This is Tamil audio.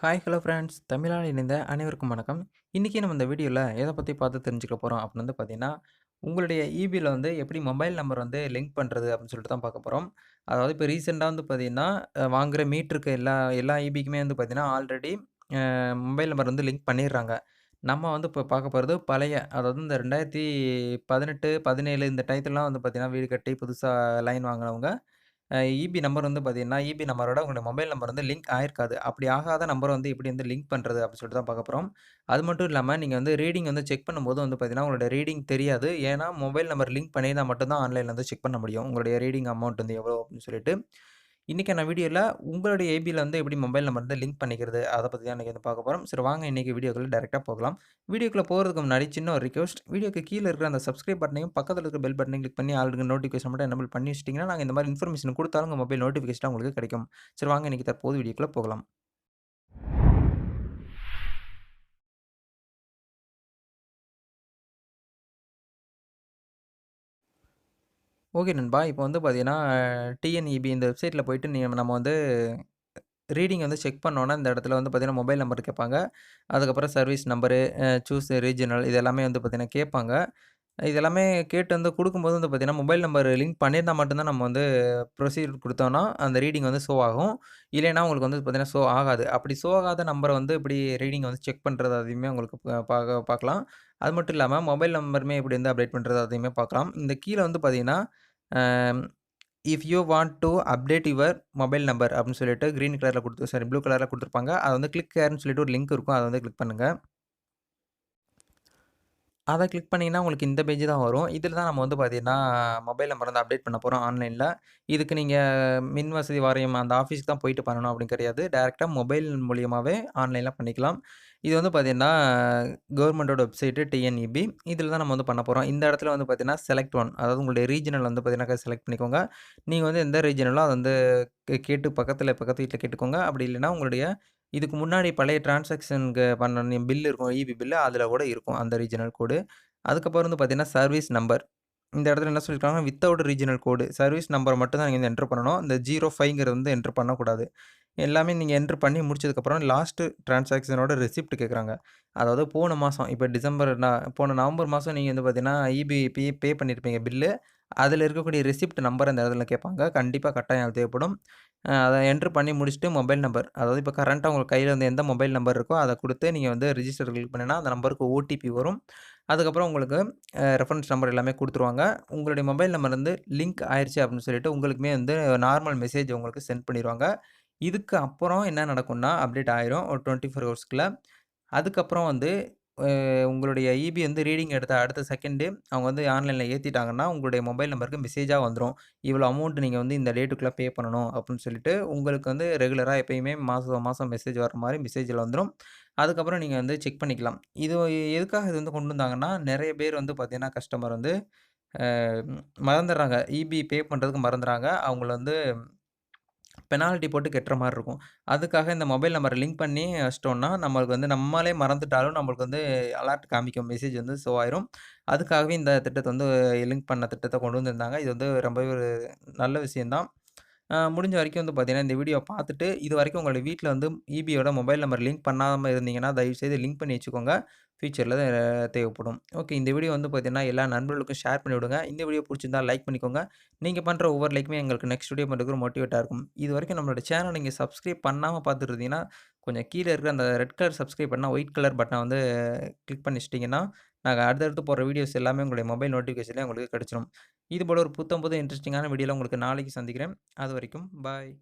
ஹாய் ஹலோ ஃப்ரெண்ட்ஸ் தமிழால் இணைந்த அனைவருக்கும் வணக்கம். இன்றைக்கி நம்ம இந்த வீடியோவில் எதை பற்றி பார்த்து தெரிஞ்சுக்க போகிறோம் அப்படின்னு வந்து பார்த்தீங்கன்னா உங்களுடைய இபியில் வந்து எப்படி மொபைல் நம்பர் வந்து லிங்க் பண்ணுறது அப்படின்னு சொல்லிட்டு தான் பார்க்க போகிறோம் அதாவது இப்போ ரீசெண்டாக வந்து பார்த்தீங்கன்னா வாங்குகிற மீட்டருக்கு எல்லா எல்லா இபிக்குமே வந்து பார்த்திங்கன்னா ஆல்ரெடி மொபைல் நம்பர் வந்து லிங்க் பண்ணிடுறாங்க. நம்ம வந்து இப்போ பார்க்க போகிறது பழைய அதாவது இந்த ரெண்டாயிரத்தி பதினெட்டு பதினேழு இந்த டயத்துலலாம் வந்து பார்த்தீங்கன்னா வீடு கட்டி புதுசாக லைன் வாங்கினவங்க இபி நம்பர் வந்து பார்த்தீங்கன்னா, இபி நம்பரோட உங்களுடைய மொபைல் நம்பர் வந்து லிங்க் ஆயிருக்காது. அப்படி ஆகாத நம்பரை வந்து எப்படி வந்து லிங்க் பண்ணுறது அப்படின்னு சொல்லிட்டு தான் பார்க்க போகிறோம் அது மட்டும் இல்லாமல் நீங்கள் வந்து ரீடிங் வந்து செக் பண்ணும்போது வந்து பார்த்தீங்கன்னா, உங்களுடைய ரீடிங் தெரியாது. ஏன்னா, மொபைல் நம்பர் லிங்க் பண்ணியிருந்தால் மட்டும் தான் வந்து செக் பண்ண முடியும். உங்களுடைய ரீடிங் அமௌண்ட் வந்து எவ்வளோ அப்படின்னு சொல்லிட்டு. இன்றைக்கான வீடியோவில் உங்களுடைய ஏபியில் வந்து எப்படி மொபைல் நம்பர் வந்து லிங்க் பண்ணிக்கிறது, அதை பற்றி தான் இன்னைக்கு வந்து பார்க்க போகிறோம் சரி வாங்க இன்னைக்கு வீடியோக்குள்ள டேரெக்டாக போகலாம். வீடியோக்குள்ளே போகிறதுக்கு முன்னாடி சின்ன ஒரு ரிக்வஸ்ட் வீடியோக்கு கீழே இருக்கிற அந்த சப்ஸ்கிரைப் பட்டனையும், பக்கத்தில் இருக்கிற பெல் பட்டனையும் கிளிக் பண்ணி ஆளுக்கு நோட்டிஃபிகேஷன் மட்டும் எனேபிள் பண்ணி வச்சிட்டிங்கன்னா நாங்கள் இந்த மாதிரி இன்ஃபர்மேஷன் கொடுத்தாலும் உங்கள் மொபைல் நோட்டிஃபிகேஷன் உங்களுக்கு கிடைக்கும். சரி வாங்க இன்னைக்கு தற்போது வீடியோக்குள்ள போகலாம். ஓகே நண்பா. இப்போ வந்து பார்த்தீங்கன்னா, டிஎன்இபி இந்த வெப்சைட்டில் போயிட்டு நீ நம்ம வந்து ரீடிங் வந்து செக் பண்ணோன்னா இந்த இடத்துல வந்து பார்த்திங்கன்னா மொபைல் நம்பர் கேட்பாங்க. அதுக்கப்புறம் சர்வீஸ் நம்பரு, சூஸ் ரீஜினல் இது எல்லாமே வந்து பார்த்தீங்கன்னா கேட்பாங்க. இது எல்லாமே கேட்டு வந்து கொடுக்கும்போது வந்து பார்த்தீங்கன்னா, மொபைல் நம்பர் லிங்க் பண்ணியிருந்தால் மட்டும்தான் நம்ம வந்து ப்ரொசீஜர் கொடுத்தோன்னா அந்த ரீடிங் வந்து ஷோ ஆகும். இல்லைன்னா உங்களுக்கு வந்து பார்த்திங்கன்னா ஷோ ஆகாது. அப்படி ஷோ ஆகாத நம்பரை வந்து இப்படி ரீடிங் வந்து செக் பண்ணுறது அதையுமே உங்களுக்கு பார்க்க பார்க்கலாம். அது மட்டும் இல்லாமல் மொபைல் நம்பருமே எப்படி வந்து அப்டேட் பண்ணுறது அதையுமே பார்க்கலாம். இந்த கீழே வந்து பார்த்தீங்கன்னா, if you want to update your mobile number அப்படின்னு சொல்லிட்டு க்ரீன் கலரில் கொடுத்து சாரி ப்ளூ கலரில் கொடுத்துருப்பாங்க அதை வந்து கிளிக் கேர்னு சொல்லிட்டு ஒரு லிங்க் இருக்கும். அதை வந்து கிளிக் பண்ணுங்கள் அதை கிளிக் பண்ணிங்கன்னா உங்களுக்கு இந்த பேஜ் தான் வரும். இதில் தான் நம்ம வந்து பார்த்தீங்கன்னா, மொபைல் நம்பர் வந்து அப்டேட் பண்ண போகிறோம் ஆன்லைனில் இதுக்கு நீங்கள் மின் வசதி வாரியம் அந்த ஆஃபீஸ்க்கு தான் போயிட்டு பண்ணணும் அப்படின்னு கிடையாது. டேரெக்டாக மொபைல் மூலியமாகவே ஆன்லைனில் பண்ணிக்கலாம். இது வந்து பார்த்தீங்கன்னா, கவர்மெண்டோட வெப்சைட்டு டிஎன்இபி. இதில் தான் நம்ம வந்து பண்ண போகிறோம் இந்த இடத்துல வந்து பார்த்திங்கன்னா செலக்ட் ஒன் அதாவது உங்களுடைய ரீஜினல் வந்து பார்த்தீங்கன்னா, செலக்ட் பண்ணிக்கோங்க. நீங்கள் வந்து எந்த ரீஜனலோ அதை வந்து கே கேட்டு பக்கத்தில் பக்கத்து வீட்டில் கேட்டுக்கோங்க. அப்படி இல்லைன்னா, உங்களுடைய இதுக்கு முன்னாடி பழைய டிரான்சாக்ஷனுக்கு பண்ண பில் இருக்கும். இபி பில்லு அதில் கூட இருக்கும். அந்த ரீஜினல் கோடு. அதுக்கப்புறம் வந்து பார்த்தீங்கன்னா, சர்வீஸ் நம்பர். இந்த இடத்துல என்ன சொல்லியிருக்காங்க without regional code. Service number மட்டும் தான் நீங்கள் வந்து என்ட்ரு பண்ணணும். இந்த 05ங்கிறது வந்து என்ட்ரு பண்ணக்கூடாது. எல்லாமே நீங்கள் என்ட்ரு பண்ணி முடிச்சதுக்கப்புறம் லாஸ்ட்டு டிரான்சாக்ஷனோட ரெசிப்ட் கேட்குறாங்க. அதாவது போன மாதம் இப்போ டிசம்பர் நான் போன நவம்பர் மாதம் நீங்கள் வந்து பார்த்தீங்கன்னா, இபி பே பே பண்ணியிருப்பீங்க பில்லு. அதில் இருக்கக்கூடிய ரெசிப்ட் நம்பர் அந்த இடத்துல கேட்பாங்க. கண்டிப்பாக கட்டாயம் தேவைப்படும். அதை என்ட்ரு பண்ணி முடிச்சுட்டு மொபைல் நம்பர் அதாவது இப்போ கரண்ட்டாக உங்கள் கையில் வந்து எந்த மொபைல் நம்பர் இருக்கோ அதை கொடுத்து நீங்கள் வந்து ரிஜிஸ்டர் கிளிக் பண்ணினா அந்த நம்பருக்கு ஓடிபி வரும். அதுக்கப்புறம் உங்களுக்கு ரெஃபரன்ஸ் நம்பர் எல்லாமே கொடுத்துருவாங்க உங்களுடைய மொபைல் நம்பர் வந்து லிங்க் ஆயிடுச்சு அப்படின்னு சொல்லிட்டு உங்களுக்குமே வந்து நார்மல் மெசேஜ் உங்களுக்கு சென்ட் பண்ணிடுவாங்க இதுக்கு அப்புறம் என்ன நடக்கும்னா, அப்டேட் ஆயிரும். ஒரு டொண்ட்டி ஃபோர் ஹவர்ஸ்க்குள்ளே அதுக்கப்புறம் வந்து உங்களுடைய இபி வந்து ரீடிங் எடுத்த அடுத்த செகண்டு அவங்க வந்து ஆன்லைனில் ஏற்றிட்டாங்கன்னா உங்களுடைய மொபைல் நம்பருக்கு மெசேஜாக வந்துடும் இவ்வளோ அமௌண்ட் நீங்கள் வந்து இந்த டேட்டுக்குள்ளே பே பண்ணணும் அப்படின்னு சொல்லிட்டு, உங்களுக்கு வந்து ரெகுலராக எப்பயுமே மாதம் மாதம் மெசேஜ் வர மாதிரி மெசேஜில் வந்துடும் அதுக்கப்புறம் நீங்கள் வந்து செக் பண்ணிக்கலாம். இது எதுக்காக இது வந்து கொண்டு வந்தாங்கன்னா, நிறைய பேர் வந்து பார்த்திங்கன்னா கஸ்டமர் வந்து மறந்துடுறாங்க. இபி பே பண்ணுறதுக்கு மறந்துடுறாங்க அவங்கள வந்து பெனால்ட்டி போட்டு கட்டுற மாதிரி இருக்கும். அதுக்காக இந்த மொபைல் நம்பரை லிங்க் பண்ணி வச்சிட்டோம்னா நம்மளுக்கு வந்து நம்மளே மறந்துட்டாலும் நம்மளுக்கு வந்து அலர்ட் காமிக்கும். மெசேஜ் வந்து ஷோ ஆயிரும். அதுக்காகவே இந்த திட்டத்தை வந்து லிங்க் பண்ண திட்டத்தை கொண்டு வந்திருந்தாங்க. இது வந்து ரொம்பவே ஒரு நல்ல விஷயந்தான் முடிஞ்ச வரைக்கும் வந்து பார்த்தீங்கன்னா, இந்த வீடியோ பார்த்துட்டு இது வரைக்கும் உங்களுடைய வீட்டில் வந்து இபியோட மொபைல் நம்பர் லிங்க் பண்ணாமல் இருந்தீங்கன்னா, தயவுசெய்து லிங்க் பண்ணி வச்சுக்கோங்க. ஃபியூச்சர்ல தேவைப்படும். ஓகே இந்த வீடியோ வந்து பார்த்தீங்கன்னா, எல்லா நண்பர்களுக்கும் ஷேர் பண்ணிவிடுங்க இந்த வீடியோ பிடிச்சிருந்தால் லைக் பண்ணிக்கோங்க. நீங்கள் பண்ணுற ஒவ்வொரு லைக்குமே எங்களுக்கு நெக்ஸ்ட் வீடியோ பண்ணுறதுக்கு மோட்டிவேட்டாக இருக்கும் இது வரைக்கும் நம்மளோட சேனல் நீங்கள் சப்ஸ்கிரைப் பண்ணாமல் பார்த்துட்டு இருந்தீங்கன்னா, கொஞ்சம் கீழே இருக்கிற அந்த ரெட் கலர் சப்ஸ்கிரைப் பண்ணால் ஒயிட் கலர் பட்டனை வந்து கிளிக் பண்ணி நாங்கள் அடுத்தடுத்து போகிற வீடியோஸ் எல்லாமே உங்களுடைய மொபைல் நோட்டிஃபிகேஷன்லயே உங்களுக்கு கிடச்சிடும் இதுபோல ஒரு புத்தம் புது இன்ட்ரஸ்டிங்கான வீடியோவில் உங்களுக்கு நாளைக்கு சந்திக்கிறேன். அது வரைக்கும் பாய்.